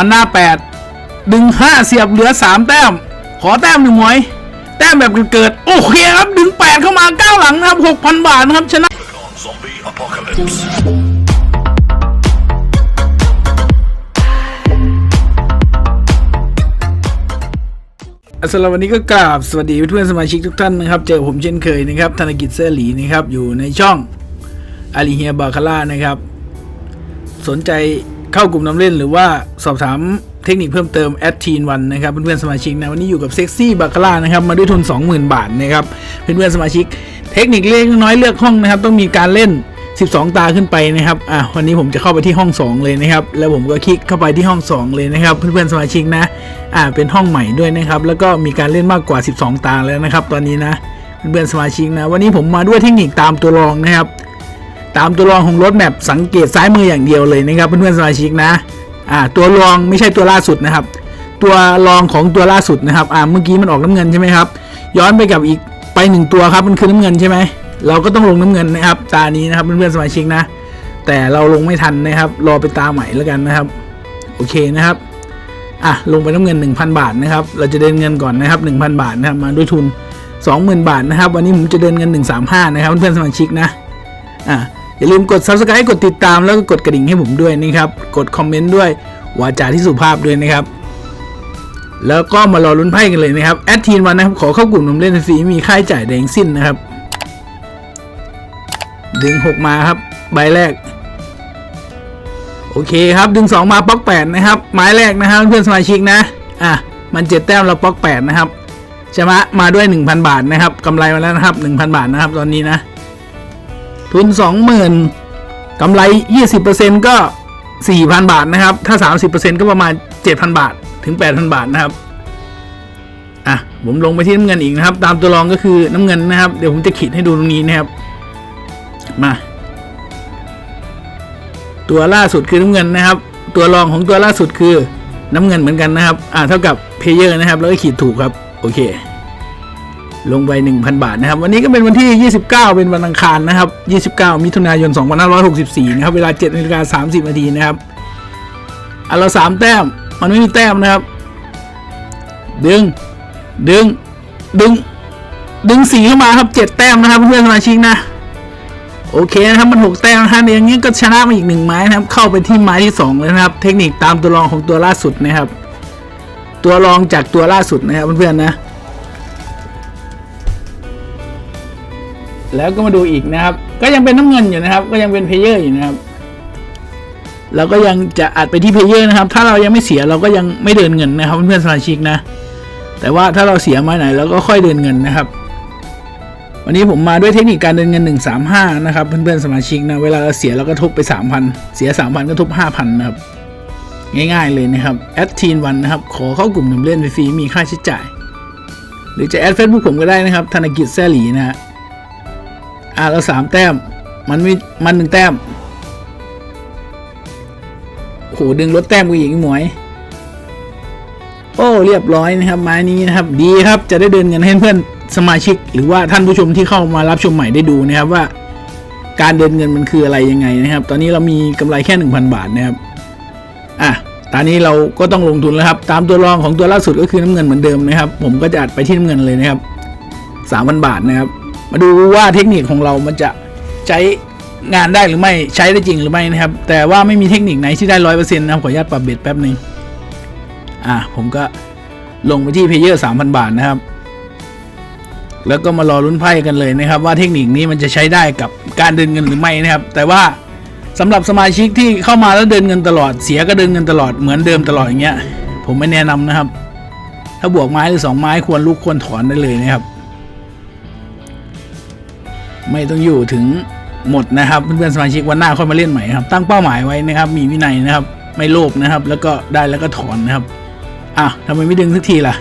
มันหน้าแปดดึงห้าเสียบเหลือสามแต้ม ขอแต้มหนึ่งหมวย แต้มแบบเกิดๆโอเคครับ ดึงแปดเข้ามาเก้าหลังนะครับหกพันบาทนะครับ ชนะ Zombie apocalypse. สำหรับวันนี้ก็กราบสวัสดีเพื่อนๆสมาชิกทุกท่านนะครับ เจอผมเช่นเคยนะครับ ธนกิจเสื้อหลีนะครับ อยู่ในช่องอาลีเฮียบาคาร่านะครับ สนใจ เข้ากลุ่มน้ำเล่นหรือว่าสอบถามเทคนิคเพิ่มเติมแอดทีนวันนะครับเพื่อนๆสมาชิกนะวันนี้อยู่กับเซ็กซี่บาคาร่านะครับมาด้วยทุน 20,000 บาทนะครับเพื่อนๆสมาชิก เทคนิคเล็กน้อยเลือกห้องนะครับต้องมีการเล่น 12 ตาขึ้นไปนะครับอะวันนี้ผมจะเข้าไปที่ห้อง 2 เลยนะครับแล้วผมก็คลิกเข้าไปที่ห้อง 2 เลยนะครับเพื่อนๆสมาชิกนะอ่าเป็นห้องใหม่ด้วยนะครับแล้วก็มีการเล่นมากกว่า 12 ตาแล้วนะครับตอนนี้นะเพื่อนๆสมาชิกนะวันนี้ผมมาด้วยเทคนิคตามตัวรองนะครับ ตามตัวรองของรถแมพสังเกตซ้ายมืออย่างเดียวเลยนะครับเพื่อนๆสมาชิกนะอ่าตัวรองไม่ใช่ตัวล่าสุดนะครับ ตัวรองของตัวล่าสุดนะครับอ่าเมื่อกี้มันออกน้ำเงินใช่ไหมครับ ย้อนไปกับอีกไปหนึ่งตัวครับมันคือน้ำเงินใช่ไหมเราก็ต้องลงน้ำเงินนะครับ ตานี้นะครับเพื่อนๆสมาชิกนะ แต่เราลงไม่ทันนะครับ รอไปตาใหม่แล้วกันนะครับ โอเคนะครับอะลงไปน้ำเงิน 1,000 บาทนะครับ เราจะเดินเงินก่อนนะครับ 1,000 บาทนะครับมาด้วยทุน 20,000 บาทนะครับ วันนี้ผมจะเดินเงิน 135 นะครับเพื่อนๆสมาชิกนะอะ อย่าลืมกด subscribe กดติดตามแล้วก็กดกระดิ่งให้ผมด้วยนะครับ กดคอมเมนต์ด้วยวาจาที่สุภาพด้วยนะครับ แล้วก็มารอลุ้นไพ่กันเลยนะครับแอดทีนวันนะครับ ขอเข้ากลุ่มนมเล่นฟรีมีค่าใช้จ่ายใดงสิ้นนะครับ ดึงหกมาครับ ใบแรก โอเคครับ ดึงสองมาป๊อกแปดนะครับ ไม้แรกนะครับเพื่อนสมาชิกนะ อะ มันเจ็ดแต้มเราป๊อกแปดนะครับชนะมาด้วย 1,000 บาทนะครับกำไรมาแล้วนะครับ 1,000 บาทนะครับ ตอนนี้นะ ทุน 20,000กำไร 20%ก็ 4,000 บาทนะครับ ถ้า 30%ก็ประมาณ 7,000 บาทถึง 8,000 บาทนะครับ อะ ผมลงไปที่น้ำเงินอีกนะครับ ตามตัวรองก็คือน้ำเงินนะครับ เดี๋ยวผมจะขีดให้ดูตรงนี้นะครับ มา ตัวล่าสุดคือน้ำเงินนะครับ ตัวรองของตัวล่าสุดคือน้ำเงินเหมือนกันนะครับ อ่า เท่ากับเพเยอร์นะครับ แล้วก็ขีดถูกครับ โอเค ลงไป 1,000 บาทนะครับ วันนี้ก็เป็นวันที่ 29 เป็นวันอังคารนะครับ 29 มิถุนายน 2564 นะครับ เวลา7นาฬิกา30นาทีนะครับอะเราสามแต้ม มันไม่มีแต้มนะครับ ดึง ดึง ดึง ดึงสีเข้ามาครับเจ็ดแต้มนะครับเพื่อนสมาชิกนะ โอเคนะครับมันหกแต้มนะครับอย่างนี้ก็ชนะมาอีกหนึ่งไม้นะครับ เข้าไปที่ไม้ที่สองเลยนะครับ เทคนิคตามตัวรองของตัวล่าสุดนะครับ ตัวรองจากตัวล่าสุดนะครับเพื่อนๆนะ แล้วก็มาดูอีกนะครับ ก็ยังเป็นน้ำเงินอยู่นะครับ ก็ยังเป็นเพลเยอร์อยู่นะครับเราก็ยังจะอัดไปที่เพลเยอร์นะครับ ถ้าเรายังไม่เสียเราก็ยังไม่เดินเงินนะครับเพื่อนสมาชิกนะ แต่ว่าถ้าเราเสียม้ไหนเราก็ค่อยเดินเงินนะครับ วันนี้ผมมาด้วยเทคนิคการเดินเงิน 135 นะครับ เพื่อนๆสมาชิกนะ เวลาเราเสียเราก็ทุบไป 3,000 เสีย 3,000 ก็ทุบ 5,000 นะครับ ง่ายๆเลยนะครับแอดทีนวันนะครับ ขอเข้ากลุ่มนำเล่นฟรีมีค่าใช้จ่าย หรือจะแอดเฟซบุ๊กผมก็ได้นะครับ ธนกิจแซ่หลีนะฮะ อ่าเราสามแต้ม มันมีมันหนึ่งแต้มโหดึงลดแต้มกูอีกหมวย โอ้เรียบร้อยนะครับ ไม้นี้นะครับ ดีครับจะได้เดินเงินให้เพื่อนสมาชิก หรือว่าท่านผู้ชมที่เข้ามารับชมใหม่ได้ดูนะครับว่า การเดินเงินมันคืออะไรยังไงนะครับ ตอนนี้เรามีกำไรแค่ 1,000 บาทนะครับอะตอนนี้เราก็ต้องลงทุนแล้วครับ ตามตัวรองของตัวล่าสุดก็คือน้ำเงินเหมือนเดิมนะครับ ผมก็จะอัดไปที่น้ำเงินเลยนะครับ 3,000 บาทนะครับ มาดูว่าเทคนิคของเรามันจะใช้งานได้หรือไม่ใช้ได้จริงหรือไม่นะครับ แต่ว่าไม่มีเทคนิคไหนที่ได้ร้อยเปอร์เซ็นต์นะครับขออนุญาตปรับเบ็ดแป๊บหนึ่งอะผมก็ลงไปที่เพเยอร์สามพันบาทนะครับ แล้วก็มารอลุ้นไพ่กันเลยนะครับ ว่าเทคนิคนี้มันจะใช้ได้กับการเดินเงินหรือไม่นะครับ แต่ว่าสำหรับสมาชิกที่เข้ามาแล้วเดินเงินตลอดเสียก็เดินเงินตลอดเหมือนเดิมตลอดอย่างเงี้ย ผมไม่แนะนำนะครับ ถ้าบวกไม้หรือสองไม้ควรลุกควรถอนได้เลยนะครับ ไม่ต้องอยู่ถึงหมดนะครับเพื่อนๆสมาชิกวันหน้าค่อยมาเล่นใหม่ครับตั้งเป้าหมายไว้นะครับ มีวินัยนะครับ ไม่โลภนะครับ แล้วก็ได้แล้วก็ถอนนะครับอะทำไมไม่ดึงสักทีล่ะ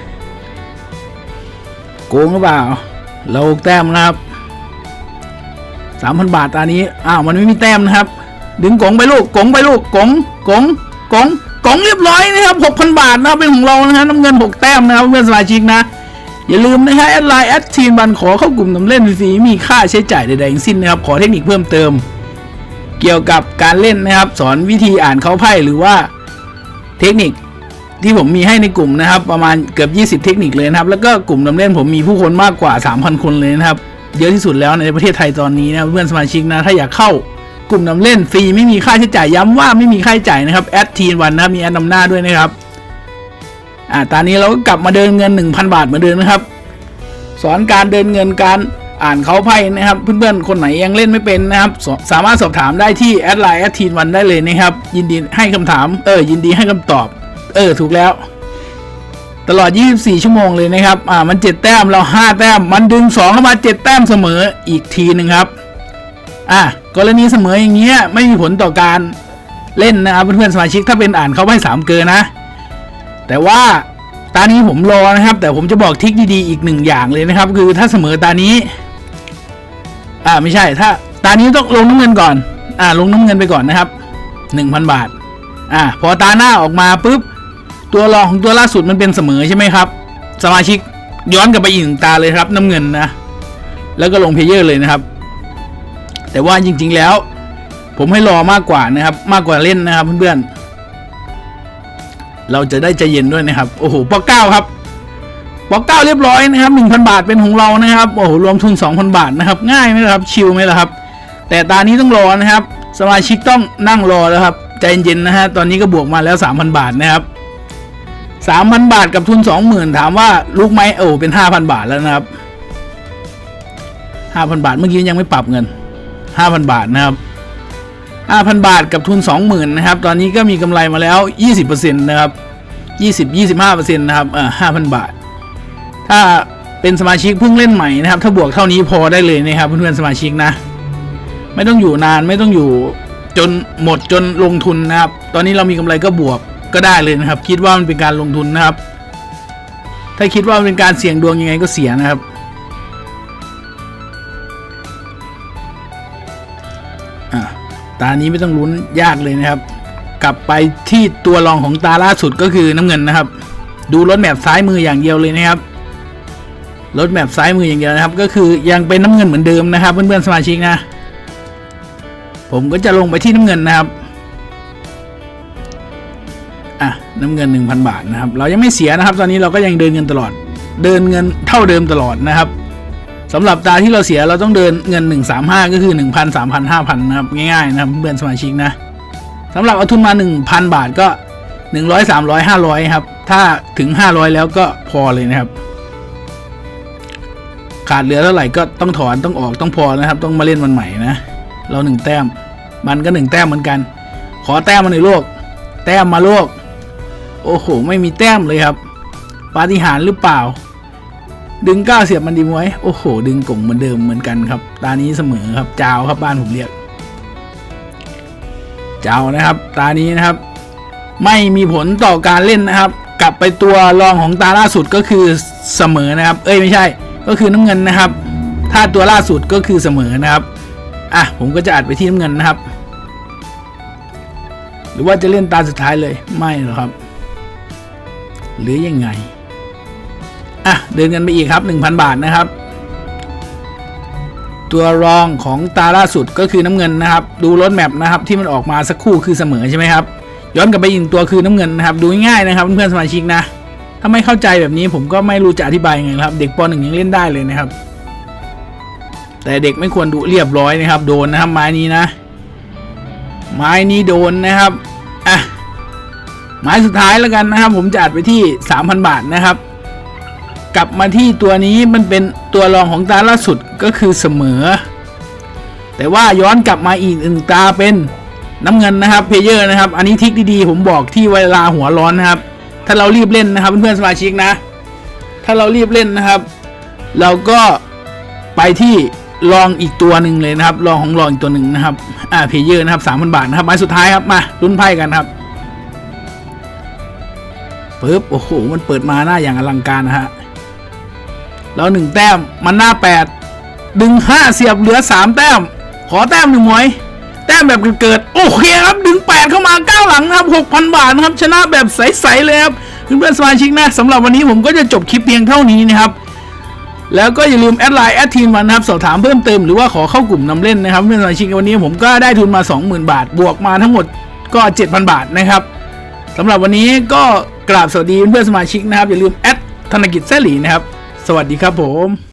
โกงหรือเปล่า เราแต้มนะครับสามพันบาทตอนนี้อ้าวมันไม่มีแต้มนะครับ ดึงกงไปลูกกงไปลูกกงกงกงกงเรียบร้อยนะครับหกพันบาทนะครับเป็นของเรานะฮะน้ำเงินหกแต้มนะครับเพื่อนสมาชิกนะ อย่าลืมนะฮะแอดไลน์แอดทีมบันขอเข้ากลุ่มนำเล่นฟรีมีค่าใช้จ่ายใดๆทั้งสิ้นนะครับ ขอเทคนิคเพิ่มเติม เกี่ยวกับการเล่นนะครับ สอนวิธีอ่านเขาไพ่หรือว่าเทคนิคที่ผมมีให้ในกลุ่มนะครับ ประมาณเกือบ 20 เทคนิคเลยนะครับ แล้วก็กลุ่มนำเล่นผมมีผู้คนมากกว่า 3,000 คนเลยนะครับเยอะที่สุดแล้วในประเทศไทยตอนนี้นะเพื่อนสมาชิกนะถ้าอยากเข้ากลุ่มนำเล่นฟรีไม่มีค่าใช้จ่ายย้ำว่าไม่มีค่าใช้จ่ายนะครับแอดทีนวันนะมีแอดนำหน้าด้วยนะครับ อ่าตอนนี้เราก็กลับมาเดินเงิน 1,000 บาทเหมือนเดิมนะครับ สอนการเดินเงินการอ่านเขาไพ่นะครับ เพื่อนๆ คนไหนยังเล่นไม่เป็นนะครับสสามารถสอบถามได้ที่แอดไลน์แอดทีนวันได้เลยนะครับ ยินดีให้คำถามเออยินดีให้คำตอบ เออ ถูกแล้ว ตลอด 24 ชั่วโมงเลยนะครับ อ่ามัน 7 แต้มเรา 5 แต้ม มันดึง2เข้ามา 7 แต้มเสมออีกทีหนึ่งครับอะกรณีเสมออย่างเงี้ยไม่มีผลต่อการเล่นนะครับเพื่อนๆสมาชิกถ้าเป็นอ่านเขาไพ่สามเกินนะ แต่ว่าตานี้ผมรอนะครับ แต่ผมจะบอกทิคดีๆอีกหนึ่งอย่างเลยนะครับ คือถ้าเสมอตานี้ อ่าไม่ใช่ ถ้าตานี้ต้องลงน้ำเงินก่อน อ่า ลงน้ำเงินไปก่อนนะครับหนึ่งพันบาท อ่า พอตาหน้าออกมาปุ๊บตัวรองของตัวล่าสุดมันเป็นเสมอใช่ไหมครับ สมาชิกย้อนกลับไปอีกหนึ่งตาเลยครับน้ำเงินนะแล้วก็ลงเพลเยอร์เลยนะครับ แต่ว่าจริง ๆแล้ว ผมให้รอมากกว่านะครับ มากกว่าเล่นนะครับเพื่อนๆ เราจะได้ใจเย็นด้วยนะครับโอ้โหปอเก้าครับปอเก้าเรียบร้อยนะครับหนึ่งพันบาทเป็นของเรานะครับโอ้โหรวมทุนสองพันบาทนะครับง่ายไหมล่ะครับชิลไหมล่ะครับ แต่ตานี้ต้องรอนะครับ สมาชิกต้องนั่งรอแล้วครับใจเย็นๆนะฮะตอนนี้ก็บวกมาแล้วสามพันบาทนะครับสามพันบาทกับทุนสองหมื่นถามว่าลูกไหมโอ้เป็นห้าพันบาทแล้วนะครับห้าพันบาทเมื่อกี้ยังไม่ปรับเงินห้าพันบาทนะครับ 5,000 บาทกับทุน 20,000นะครับ ตอนนี้ก็มีกำไรมาแล้ว 20%นะครับ20 25%นะครับอ่า5,000 บาท ถ้าเป็นสมาชิกเพิ่งเล่นใหม่นะครับ ถ้าบวกเท่านี้พอได้เลยนะครับเพื่อนๆสมาชิกนะ ไม่ต้องอยู่นานไม่ต้องอยู่จนหมดจนลงทุนนะครับ ตอนนี้เรามีกำไรก็บวกก็ได้เลยนะครับ คิดว่ามันเป็นการลงทุนนะครับ ถ้าคิดว่ามันเป็นการเสี่ยงดวงยังไงก็เสียนะครับานี้ไม่ต้องลุ้นยากเลยนะครับ กลับไปที่ตัวรองของตาล่าสุดก็คือน้ำเงินนะครับ ดูรถแมพซ้ายมืออย่างเดียวเลยนะครับรถแมพซ้ายมืออย่างเดียวนะครับ ก็คือยังเป็นน้ำเงินเหมือนเดิมนะครับ เพื่อนๆสมาชิกนะ ผมก็จะลงไปที่น้ำเงินนะครับอะน้ำเงิน 1,000 บาทนะครับ เรายังไม่เสียนะครับ ตอนนี้เราก็ยังเดินเงินตลอด เดินเงินเท่าเดิมตลอดนะครับ สำหรับตาที่เราเสียเราต้องเดินเงิน 135 ก็คือ 1,000 3,000 5,000นะครับง่ายๆนะครับเพื่อนสมาชิกนะสำหรับเอาทุนมา 1,000 บาทก็ 100 300 500 ครับ ถ้าถึง 500 แล้วก็พอเลยนะครับ ขาดเหลือเท่าไหร่ก็ต้องถอนต้องออกต้องพอนะครับ ต้องมาเล่นวันใหม่นะ เราหนึ่งแต้ม มันก็หนึ่งแต้มเหมือนกัน ขอแต้มมาหน่อยโลก แต้มมาโลก โอ้โห ไม่มีแต้มเลยครับปาฏิหาริย์หรือเปล่า ดึงก้าวเสียบมันดีไว้โอ้โห ดึงกงเหมือนเดิมเหมือนกันครับ ตานี้เสมอครับจาวครับบ้านผมเรียกจาวนะครับ ตานี้นะครับ ไม่มีผลต่อการเล่นนะครับ กลับไปตัวรองของตาล่าสุดก็คือเสมอนะครับ เอ้ยไม่ใช่ ก็คือน้ำเงินนะครับ ถ้าตัวล่าสุดก็คือเสมอนะครับอะผมก็จะอัดไปที่น้ำเงินนะครับ หรือว่าจะเล่นตาสุดท้ายเลยไม่หรอกครับ หรือยังไง อะเดินกันไปอีกครับ 1,000 บาทนะครับ ตัวรองของตาล่าสุดก็คือน้ำเงินนะครับ ดูรถแมพนะครับ ที่มันออกมาสักครู่คือเสมอใช่ไหมครับ ย้อนกลับไปอีกหนึ่งตัวคือน้ำเงินนะครับ ดูง่ายนะครับเพื่อนสมาชิกนะ ถ้าไม่เข้าใจแบบนี้ผมก็ไม่รู้จะอธิบายยังไงครับ เด็กป .1 ยังเล่นได้เลยนะครับ แต่เด็กไม่ควรดูเรียบร้อยนะครับ โดนนะครับไม้นี้นะ ไม้นี้โดนนะครับอะไม้สุดท้ายแล้วกันนะครับ ผมจะอัดไปที่ 3,000 บาทนะครับ กลับมาที่ตัวนี้มันเป็นตัวรองของตาล่าสุดก็คือเสมอ แต่ว่าย้อนกลับมาอีกหนึ่งตาเป็นน้ำเงินนะครับเพเยอร์นะครับ อันนี้ทิกดีๆ ผมบอกที่เวลาหัวร้อนนะครับ ถ้าเรารีบเล่นนะครับเพื่อนๆสมาชิกนะ ถ้าเรารีบเล่นนะครับ เราก็ไปที่ลองอีกตัวหนึ่งเลยนะครับลองของลองอีกตัวหนึ่งนะครับอ่าเพเยอร์นะครับสามพันบาทนะครับไม้สุดท้ายครับมาลุ้นไพ่กันครับปึ๊บโอ้โหมันเปิดมาหน้าอย่างอลังการนะฮะ แล้วหนึ่งแต้มมันหน้าแปดดึงห้าเสียบเหลือสามแต้ม ขอแต้มหนึ่งหมวย แต้มแบบเกิด โอเคครับ ดึงแปดเข้ามาเก้าหลังนะครับหกพันบาทนะครับ ชนะแบบใส ๆ เลยครับเพื่อนสมาชิกนะสำหรับวันนี้ผมก็จะจบคลิปเพียงเท่านี้นะครับแล้วก็อย่าลืมแอดไลน์แอดทีมวันะครับสอบถามเพิ่มเติมหรือว่าขอเข้ากลุ่มนำเล่นนะครับเพื่อนสมาชิกวันนี้ผมก็ได้ทุนมา 20,000 บาท บวกมาทั้งหมดก็ 7,000 บาทนะครับสำหรับวันนี้ก็กราบสวัสดีเพื่อนสมาชิกนะครับอย่าลืมแอดธนกิจแซ่หลีนะครับ สวัสดีครับผม